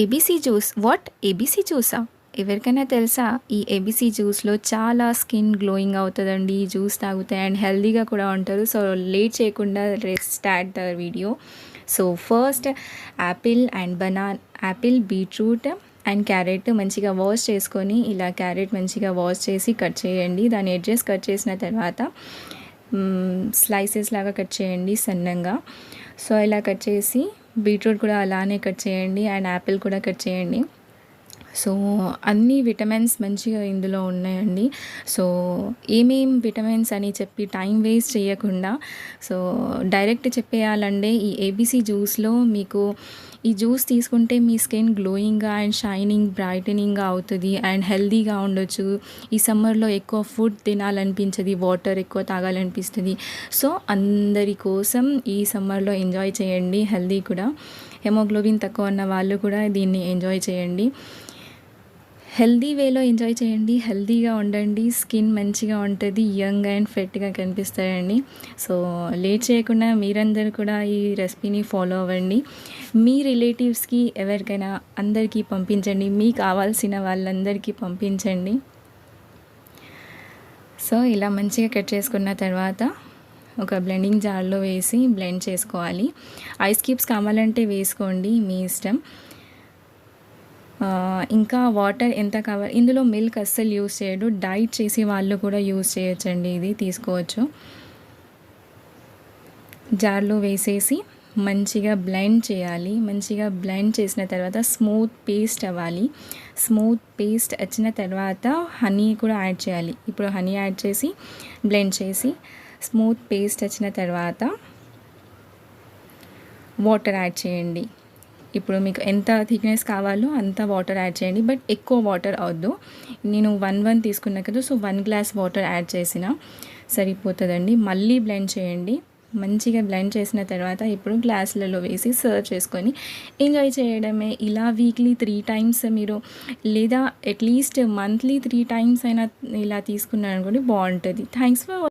ABC juice what ABC జ్యూసా ఎవరికైనా తెలుసా? ఈ ఏబీసీ జ్యూస్లో చాలా స్కిన్ గ్లోయింగ్ అవుతుందండి. జ్యూస్ తాగుతాయి అండ్ హెల్దీగా కూడా ఉంటారు. సో లేట్ చేయకుండా start the video so first apple and banana apple beetroot and carrot మంచిగా వాష్ చేసుకొని ఇలా క్యారెట్ మంచిగా వాష్ చేసి కట్ చేయండి. దాని ఎడ్జెస్ కట్ చేసిన తర్వాత స్లైసెస్ లాగా కట్ చేయండి సన్నంగా. సో ఇలా కట్ చేసి బీట్రూట్ కూడా అలానే కట్ చేయండి అండ్ యాపిల్ కూడా కట్ చేయండి. సో అన్ని విటమిన్స్ మంచిగా ఇందులో ఉన్నాయండి. సో ఏమేం విటమిన్స్ అని చెప్పి టైం వేస్ట్ చేయకుండా సో డైరెక్ట్ చెప్పేయాలంటే ఈ ఏబీసీ జ్యూస్లో మీకు ఈ జ్యూస్ తీసుకుంటే మీ స్కిన్ గ్లోయింగ్గా అండ్ షైనింగ్ బ్రైటనింగ్గా అవుతుంది అండ్ హెల్దీగా ఉండొచ్చు. ఈ సమ్మర్లో ఎక్కువ ఫుడ్ తినాలనిపించదు వాటర్ ఎక్కువ తాగాలనిపిస్తుంది. సో అందరి కోసం ఈ సమ్మర్లో ఎంజాయ్ చేయండి హెల్దీ కూడా. హెమోగ్లోబిన్ తక్కువ ఉన్న వాళ్ళు కూడా దీన్ని ఎంజాయ్ చేయండి. హెల్దీ వేలో ఎంజాయ్ చేయండి హెల్దీగా ఉండండి స్కిన్ మంచిగా ఉంటుంది యంగ్ అండ్ ఫిట్గా కనిపిస్తాయండి. సో లేట్ చేయకుండా మీరందరూ కూడా ఈ రెసిపీని ఫాలో అవ్వండి. మీ రిలేటివ్స్కి ఎవరికైనా అందరికీ పంపించండి మీకు కావాల్సిన వాళ్ళందరికీ పంపించండి. సో ఇలా మంచిగా కట్ చేసుకున్న తర్వాత ఒక బ్లెండింగ్ జార్లో వేసి బ్లెండ్ చేసుకోవాలి. ఐస్ క్యూబ్స్ కావాలంటే వేసుకోండి మీ ఇష్టం. ఇంకా వాటర్ ఎంత కావాలి? ఇందులో మిల్క్ అస్సలు యూజ్ చేయడు. డైట్ చేసే వాళ్ళు కూడా యూజ్ చేయొచ్చండి. ఇది తీసుకోవచ్చు. జార్లో వేసేసి మంచిగా బ్లెండ్ చేయాలి. మంచిగా బ్లెండ్ చేసిన తర్వాత స్మూత్ పేస్ట్ అవ్వాలి. స్మూత్ పేస్ట్ వచ్చిన తర్వాత హనీ కూడా యాడ్ చేయాలి. ఇప్పుడు హనీ యాడ్ చేసి బ్లెండ్ చేసి స్మూత్ పేస్ట్ వచ్చిన తర్వాత వాటర్ యాడ్ చేయండి. ఇప్పుడు మీకు ఎంత థిక్నెస్ కావాలో అంత వాటర్ యాడ్ చేయండి బట్ ఎక్కువ వాటర్ అవద్దు. నేను వన్ వన్ తీసుకున్నా కదా so one glass water add చేసిన. సరిపోతుందండి. మళ్ళీ బ్లెండ్ చేయండి. మంచిగా బ్లెండ్ చేసిన తర్వాత ఇప్పుడు గ్లాసులలో వేసి సర్వ్ చేసుకొని ఎంజాయ్ చేయడమే. ఇలా వీక్లీ త్రీ టైమ్స్ మీరు లేదా అట్లీస్ట్ మంత్లీ త్రీ టైమ్స్ అయినా ఇలా తీసుకున్నారనుకోండి బాగుంటుంది. Thanks for